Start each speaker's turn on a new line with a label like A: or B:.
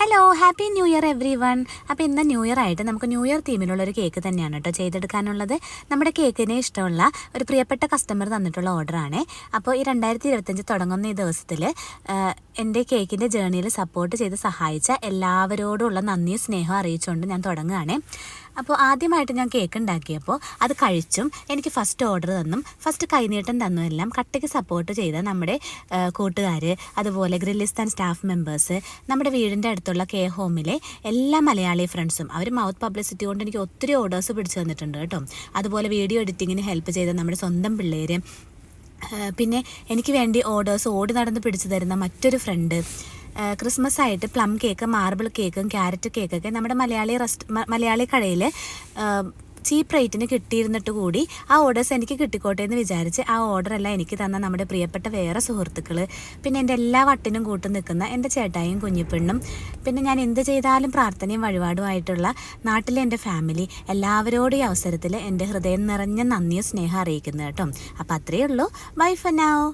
A: Hello happy new year everyone അപ്പോൾ ഇന്ന് new year ആയിട്ട് നമുക്ക് ന്യൂ ഇയർ തീമിലുള്ള ഒരു കേക്ക് തന്നെയാണ് കേട്ടോ ചെയ്തെടുക്കാനുള്ളത്. നമ്മുടെ കേക്കിനെ ഇഷ്ടമുള്ള ഒരു പ്രിയപ്പെട്ട കസ്റ്റമർ തന്നിട്ടുള്ള ഓർഡറാണ് അപ്പോൾ ഈ രണ്ടായിരത്തി ഇരുപത്തഞ്ച് തുടങ്ങുന്ന ഈ ദിവസത്തിൽ എന്റെ കേക്കിന്റെ ജേണിയിൽ സപ്പോർട്ട് ചെയ്ത് സഹായിച്ച എല്ലാവരോടുമുള്ള നന്ദിയും സ്നേഹവും അറിയിച്ചുകൊണ്ട് ഞാൻ തുടങ്ങുകയാണ്. അപ്പോൾ ആദ്യമായിട്ട് ഞാൻ കേക്ക് ഉണ്ടാക്കിയപ്പോൾ അത് കഴിച്ചും എനിക്ക് ഫസ്റ്റ് ഓർഡർ തന്നും ഫസ്റ്റ് കൈനീട്ടം തന്നും എല്ലാം കട്ടയ്ക്ക് സപ്പോർട്ട് ചെയ്ത നമ്മുടെ കൂട്ടുകാർ അതുപോലെ ഗ്രില്ലിസ്ഥാൻ സ്റ്റാഫ് മെമ്പേഴ്സ് നമ്മുടെ വീടിന്റെ അടുത്തുള്ള കെ ഹോമിലെ എല്ലാ മലയാളി ഫ്രണ്ട്സും അവർ മൗത്ത് പബ്ലിസിറ്റി കൊണ്ട് എനിക്ക് ഒത്തിരി ഓർഡേഴ്സ് പിടിച്ചു തന്നിട്ടുണ്ട് കേട്ടോ. അതുപോലെ വീഡിയോ എഡിറ്റിങ്ങിന് ഹെൽപ്പ് ചെയ്ത നമ്മുടെ സ്വന്തം പിള്ളേർ പിന്നെ എനിക്ക് വേണ്ടി ഓർഡേഴ്സ് ഓടി നടന്ന് പിടിച്ചു തരുന്ന മറ്റൊരു ഫ്രണ്ട് ക്രിസ്മസ് ആയിട്ട് പ്ലം കേക്ക് മാർബിൾ കേക്കും ക്യാരറ്റ് കേക്കൊക്കെ നമ്മുടെ മലയാളി റെസ്റ്റ് മലയാളി കടയിൽ ചീപ്പ് റേറ്റിന് കിട്ടിയിരുന്നിട്ട് കൂടി ആ ഓർഡേഴ്സ് എനിക്ക് കിട്ടിക്കോട്ടെ എന്ന് വിചാരിച്ച് ആ ഓർഡറെല്ലാം എനിക്ക് തന്ന നമ്മുടെ പ്രിയപ്പെട്ട വേറെ സുഹൃത്തുക്കൾ പിന്നെ എന്റെ എല്ലാ വട്ടിനും കൂട്ടു നിൽക്കുന്ന എന്റെ ചേട്ടായും കുഞ്ഞിപ്പെണ്ണും. പിന്നെ ഞാൻ എന്ത് ചെയ്താലും പ്രാർത്ഥനയും വഴിപാടുമായിട്ടുള്ള നാട്ടിലെ എന്റെ ഫാമിലി എല്ലാവരോടും ഈ അവസരത്തിൽ എന്റെ ഹൃദയം നിറഞ്ഞ നന്ദിയും സ്നേഹം അറിയിക്കുന്നു കേട്ടോ. അപ്പോൾ അത്രയേ ഉള്ളൂ. ബൈ ഫനാവ്